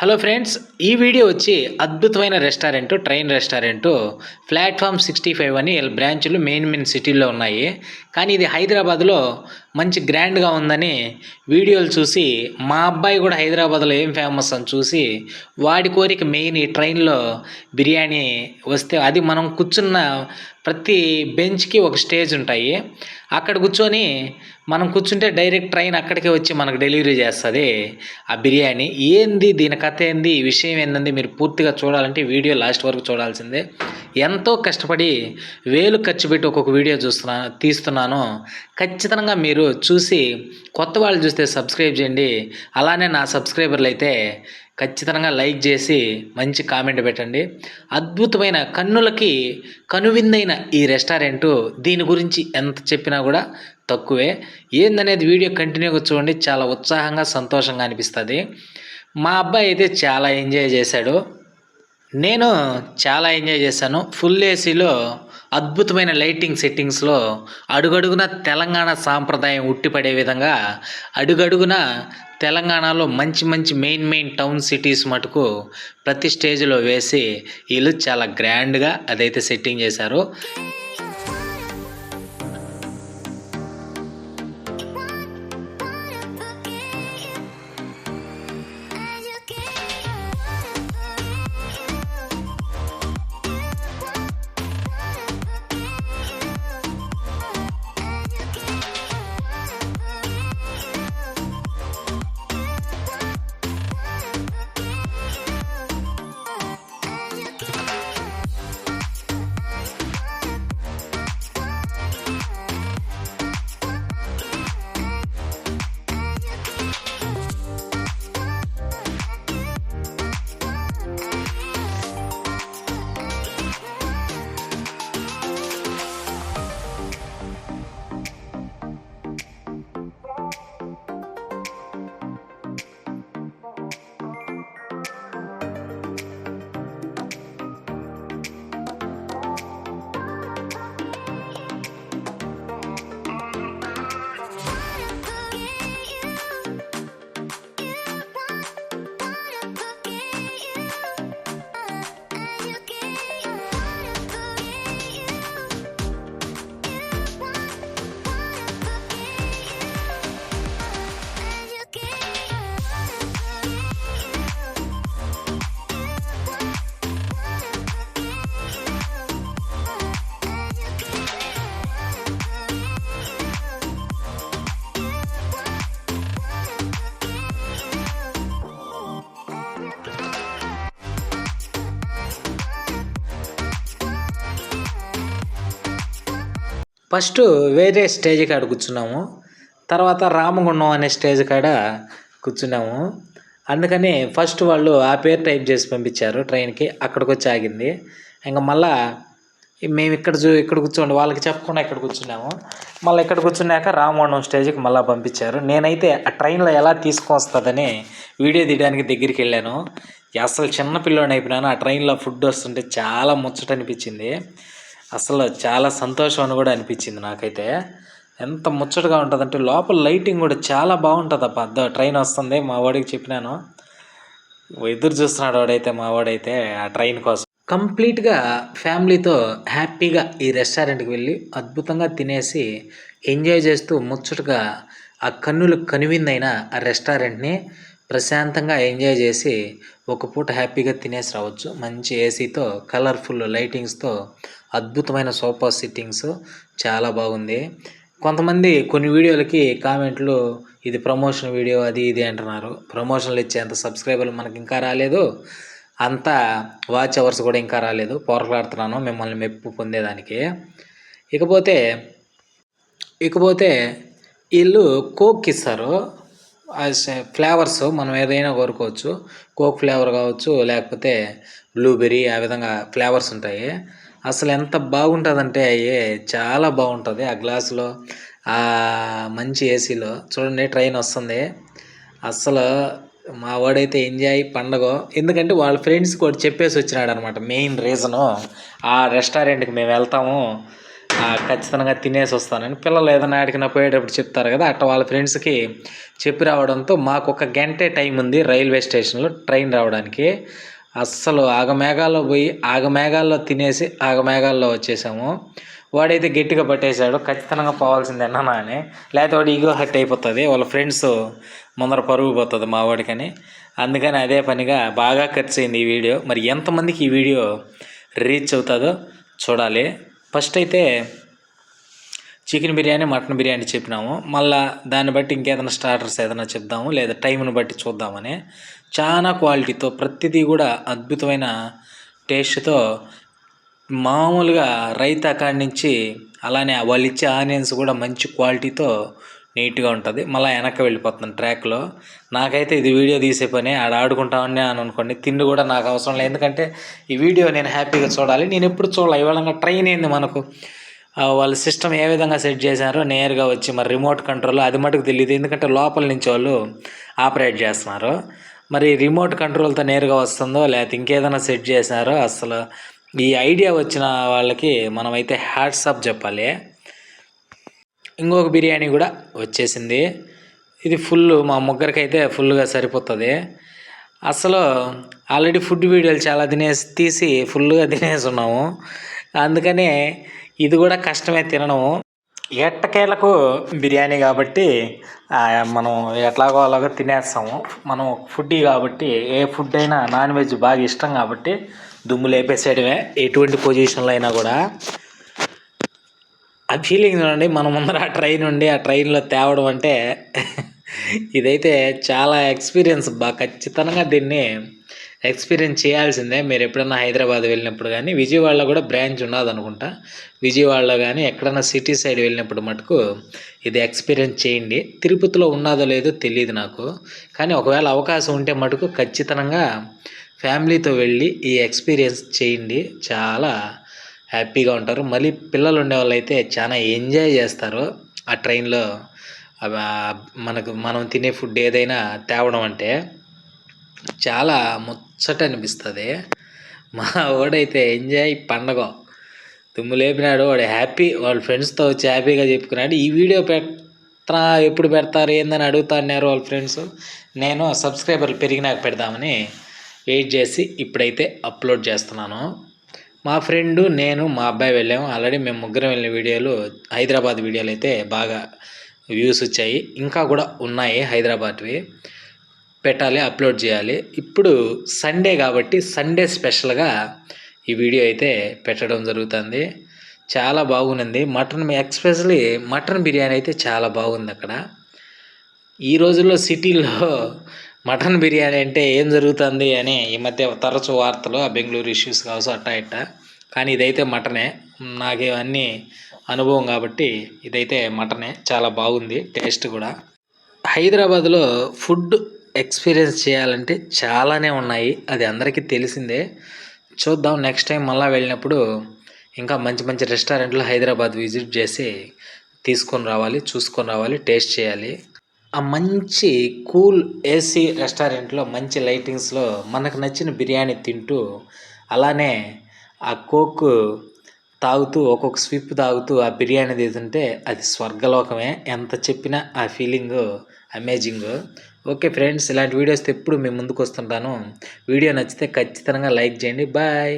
Hello friends ఈ video వచ్చి అద్భుతమైన restaurant train restaurant. Platform sixty five అని వీళ్ళ మెయిన్ మెయిన్ సిటీల్లో ఉన్నాయి. కానీ ఇది హైదరాబాద్లో మంచి గ్రాండ్గా ఉందని వీడియోలు చూసి మా అబ్బాయి కూడా హైదరాబాద్లో ఏం ఫేమస్ అని చూసి వాడి కోరిక మెయిన్ ఈ ట్రైన్లో బిర్యానీ వస్తే అది మనం కూర్చున్న ప్రతి బెంచ్కి ఒక స్టేజ్ ఉంటాయి. అక్కడ కూర్చొని మనం కూర్చుంటే డైరెక్ట్ ట్రైన్ అక్కడికే వచ్చి మనకు డెలివరీ చేస్తుంది. ఆ బిర్యానీ ఏంది? దీని కథ ఏంది? ఈ విషయం ఏందంది? మీరు పూర్తిగా చూడాలంటే వీడియో లాస్ట్ వరకు చూడాల్సిందే. ఎంతో కష్టపడి వేలు ఖర్చు పెట్టి ఒక్కొక్క వీడియో చూస్తున్నా తీస్తున్నాను. ఖచ్చితంగా మీరు చూసి కొత్త వాళ్ళు చూస్తే సబ్స్క్రైబ్ చేయండి. అలానే నా సబ్స్క్రైబర్లు అయితే ఖచ్చితంగా లైక్ చేసి మంచి కామెంట్ పెట్టండి. అద్భుతమైన కన్నులకి కనువిందైన ఈ రెస్టారెంటు దీని గురించి ఎంత చెప్పినా కూడా తక్కువే. ఏందనేది వీడియో కంటిన్యూగా చూడండి చాలా ఉత్సాహంగా సంతోషంగా అనిపిస్తుంది. మా అబ్బాయి అయితే చాలా ఎంజాయ్ చేశాడు. నేను చాలా ఎంజాయ్ చేశాను. ఫుల్ ఏసీలో అద్భుతమైన లైటింగ్ సెట్టింగ్స్లో అడుగడుగున తెలంగాణ సాంప్రదాయం ఉట్టిపడే విధంగా అడుగడుగున తెలంగాణలో మంచి మంచి మెయిన్ మెయిన్ టౌన్ సిటీస్ మటుకు ప్రతి స్టేజ్లో వేసి వీళ్ళు చాలా గ్రాండ్గా అదైతే సెట్టింగ్ చేశారు. ఫస్ట్ వేరే స్టేజ్ కాడ కూర్చున్నాము. తర్వాత రామగుండం అనే స్టేజ్ కాడ కూర్చున్నాము. అందుకని ఫస్ట్ వాళ్ళు ఆ పేరు టైప్ చేసి పంపించారు ట్రైన్కి. అక్కడికి వచ్చి ఆగింది. ఇంకా మళ్ళా మేము ఇక్కడ చూ ఇక్కడ కూర్చోండి. వాళ్ళకి చెప్పకుండా ఇక్కడ కూర్చున్నాము. మళ్ళీ ఇక్కడ కూర్చున్నాక రామగుండం స్టేజ్కి మళ్ళీ పంపించారు. నేనైతే ఆ ట్రైన్లో ఎలా తీసుకొస్తుందని వీడియో తీయడానికి దగ్గరికి వెళ్ళాను. అసలు చిన్న పిల్లోని అయిపోయినాను. ఆ ట్రైన్లో ఫుడ్ వస్తుంటే చాలా ముచ్చట అనిపించింది అసలు చాలా సంతోషం అని కూడా అనిపించింది నాకైతే. ఎంత ముచ్చటగా ఉంటుందంటే లోపల లైటింగ్ కూడా చాలా బాగుంటుంది అబ్బా ట్రైన్ వస్తుంది మా వాడికి చెప్పినాను. ఎదురు చూస్తున్నాడు వాడైతే మా వాడైతే ఆ ట్రైన్ కోసం. కంప్లీట్గా ఫ్యామిలీతో హ్యాపీగా ఈ రెస్టారెంట్కి వెళ్ళి అద్భుతంగా తినేసి ఎంజాయ్ చేస్తూ ముచ్చటగా ఆ కన్నులు కనువిందైన ఆ రెస్టారెంట్ని ప్రశాంతంగా ఎంజాయ్ చేసి ఒక పూట హ్యాపీగా తినేసి రావచ్చు. మంచి ఏసీతో కలర్ఫుల్ లైటింగ్స్తో అద్భుతమైన సోఫా సిట్టింగ్స్. చాలా బాగుంది. కొంతమంది కొన్ని వీడియోలకి కామెంట్లు ఇది ప్రమోషన్ వీడియో అది ఇది అంటున్నారు. ప్రమోషన్లు ఇచ్చేంత సబ్స్క్రైబర్లు మనకి ఇంకా రాలేదు. అంత వాచ్ అవర్స్ కూడా ఇంకా రాలేదు. పోరాడుతున్నాను మిమ్మల్ని మెప్పు పొందేదానికి. ఇకపోతే ఇకపోతే వీళ్ళు కోక్ ఇస్తారు. ఫ్లేవర్స్ మనం ఏదైనా కోరుకోవచ్చు. కోక్ ఫ్లేవర్ కావచ్చు లేకపోతే బ్లూబెర్రీ ఆ విధంగా ఫ్లేవర్స్ ఉంటాయి. అసలు ఎంత బాగుంటుందంటే అవి చాలా బాగుంటుంది. ఆ గ్లాసులో ఆ మంచి ఏసీలో చూడండి ట్రైన్ వస్తుంది. అసలు మా వాడైతే ఎంజాయ్ పండగ. ఎందుకంటే వాళ్ళ ఫ్రెండ్స్ కూడా చెప్పేసి వచ్చినాడు అనమాట మెయిన్ రీజను ఆ రెస్టారెంట్కి మేము వెళ్తాము. ఖచ్చితంగా తినేసి వస్తానని పిల్లలు ఏదైనా ఆడికినా పోయేటప్పుడు చెప్తారు కదా అట్లా వాళ్ళ ఫ్రెండ్స్కి చెప్పి రావడంతో మాకు ఒక గంటే టైం ఉంది రైల్వే స్టేషన్లో ట్రైన్ రావడానికి. అస్సలు ఆగమేఘాల్లో పోయి ఆగమేఘాల్లో తినేసి ఆగమేఘాల్లో వచ్చేసాము. వాడైతే గట్టిగా పట్టేశాడు ఖచ్చితంగా పోవాల్సిందే అన్నా అని లేకపోతే వాడు ఈగో హట్ అయిపోతుంది వాళ్ళ ఫ్రెండ్స్ ముందర పరుగు పోతుంది మా వాడికని. అందుకని అదే పనిగా బాగా ఖర్చు అయింది ఈ వీడియో. మరి ఎంతమందికి ఈ వీడియో రీచ్ అవుతుందో చూడాలి. ఫస్ట్ అయితే చికెన్ బిర్యానీ మటన్ బిర్యానీ చెప్పినాము. మళ్ళా దాన్ని బట్టి ఇంకేదైనా స్టార్టర్స్ ఏదైనా చెప్దాము లేదా టైంను బట్టి చూద్దామని. చాలా క్వాలిటీతో ప్రతిదీ కూడా అద్భుతమైన టేస్ట్తో మామూలుగా రైతా కాడి నుంచి అలానే వాళ్ళు ఇచ్చే ఆనియన్స్ కూడా మంచి క్వాలిటీతో నీట్గా ఉంటుంది. మళ్ళీ వెనక్కి వెళ్ళిపోతుంది ట్రాక్లో. నాకైతే ఇది వీడియో తీసే పని. ఆడ ఆడుకుంటామని అని అనుకోండి. తిండి కూడా నాకు అవసరం లేదు. ఎందుకంటే ఈ వీడియో నేను హ్యాపీగా చూడాలి. నేను ఎప్పుడు చూడాలి. ఇవాళ ట్రైన్ ఏంది మనకు. వాళ్ళ సిస్టమ్ ఏ విధంగా సెట్ చేశారో నేరుగా వచ్చి మరి రిమోట్ కంట్రోల్ అది మటుకు తెలియదు ఎందుకంటే లోపల నుంచి వాళ్ళు ఆపరేట్ చేస్తున్నారు. మరి రిమోట్ కంట్రోల్తో నేరుగా వస్తుందో లేకపోతే ఇంకేదైనా సెట్ చేశారో అసలు ఈ ఐడియా వచ్చిన వాళ్ళకి మనమైతే హ్యాట్సాప్ చెప్పాలి. ఇంకొక బిర్యానీ కూడా వచ్చేసింది. ఇది ఫుల్ మా ముగ్గురికైతే ఫుల్గా సరిపోతుంది. అసలు ఆల్రెడీ ఫుడ్ వీడియోలు చాలా తినేసి తీసి ఫుల్గా తినేసి ఉన్నాము అందుకనే ఇది కూడా కష్టమే తినడము. ఎట్టకేలకు బిర్యానీ కాబట్టి మనం ఎట్లాగో అలాగో తినేస్తాము. మనం ఫుడ్ కాబట్టి ఏ ఫుడ్ అయినా నాన్ వెజ్ బాగా ఇష్టం కాబట్టి దుమ్ము లేపేసేయడమే. ఎటువంటి పొజిషన్లో అయినా కూడా. ఆ ఫీలింగ్ చూడండి మన ముందర ఆ ట్రైన్ ఉండి ఆ ట్రైన్లో తేవడం అంటే ఇదైతే చాలా ఎక్స్పీరియన్స్ బాగా ఖచ్చితంగా దీన్ని ఎక్స్పీరియన్స్ చేయాల్సిందే. మీరు ఎప్పుడైనా హైదరాబాద్ వెళ్ళినప్పుడు కానీ విజయవాడలో కూడా బ్రాంచ్ ఉండదు అనుకుంటా విజయవాడలో కానీ ఎక్కడైనా సిటీ సైడ్ వెళ్ళినప్పుడు మటుకు ఇది ఎక్స్పీరియన్స్ చేయండి. తిరుపతిలో ఉన్నదో లేదో తెలియదు నాకు. కానీ ఒకవేళ అవకాశం ఉంటే మటుకు ఖచ్చితంగా ఫ్యామిలీతో వెళ్ళి ఈ ఎక్స్పీరియన్స్ చేయండి. చాలా హ్యాపీగా ఉంటారు. మళ్ళీ పిల్లలు ఉండే వాళ్ళు అయితే చాలా ఎంజాయ్ చేస్తారు. ఆ ట్రైన్లో మనకు మనం తినే ఫుడ్ ఏదైనా తేవడం అంటే చాలా ముచ్చట అనిపిస్తుంది. మా వాడైతే ఎంజాయ్ పండగ. తుమ్ము లేపినాడు వాడు హ్యాపీ వాళ్ళ ఫ్రెండ్స్తో వచ్చి హ్యాపీగా చెప్పుకున్నాడు. ఈ వీడియో పెట్టరా ఎప్పుడు పెడతారు ఏందని అడుగుతా అన్నారు వాళ్ళ ఫ్రెండ్స్. నేను సబ్స్క్రైబర్లు పెరిగినాక పెడదామని వెయిట్ చేసి ఇప్పుడైతే అప్లోడ్ చేస్తున్నాను. మా ఫ్రెండు నేను మా అబ్బాయి వెళ్ళాము. ఆల్రెడీ మేము ముగ్గురం వెళ్ళిన వీడియోలు హైదరాబాద్ వీడియోలు అయితే బాగా వ్యూస్ వచ్చాయి. ఇంకా కూడా ఉన్నాయి హైదరాబాద్వి. పెట్టాలి అప్లోడ్ చేయాలి. ఇప్పుడు సండే కాబట్టి సండే స్పెషల్గా ఈ వీడియో అయితే పెట్టడం జరుగుతుంది. చాలా బాగుంది. మటన్ ఎక్స్పెషలీ మటన్ బిర్యానీ అయితే చాలా బాగుంది అక్కడ. ఈ రోజుల్లో సిటీలో మటన్ బిర్యానీ అంటే ఏం జరుగుతుంది అని ఈ మధ్య తరచు వార్తలు ఆ బెంగళూరు ఇష్యూస్ కావచ్చు అట్టా ఇట్టా. కానీ ఇదైతే మటనే. నాకేవన్నీ అనుభవం కాబట్టి ఇదైతే మటనే. చాలా బాగుంది టేస్ట్ కూడా. హైదరాబాద్లో ఫుడ్ ఎక్స్పీరియన్స్ చేయాలంటే చాలానే ఉన్నాయి. అది అందరికీ తెలిసిందే. చూద్దాం నెక్స్ట్ టైం మళ్ళీ వెళ్ళినప్పుడు ఇంకా మంచి మంచి రెస్టారెంట్లు హైదరాబాద్ విజిట్ చేసి తీసుకొని రావాలి చూసుకొని రావాలి టేస్ట్ చేయాలి. ఆ మంచి కూల్ ఏసీ రెస్టారెంట్లో మంచి లైటింగ్స్లో మనకు నచ్చిన బిర్యానీ తింటూ అలానే ఆ కోక్ తాగుతూ ఒక్కొక్క స్విప్ తాగుతూ ఆ బిర్యానీ తింటుంటే అది స్వర్గలోకమే. ఎంత చెప్పినా ఆ ఫీలింగ్ అమేజింగ్. ఓకే ఫ్రెండ్స్ ఇలాంటి వీడియోస్ ఎప్పుడు మేము ముందుకు వస్తుంటాను. వీడియో నచ్చితే ఖచ్చితంగా లైక్ చేయండి. బాయ్.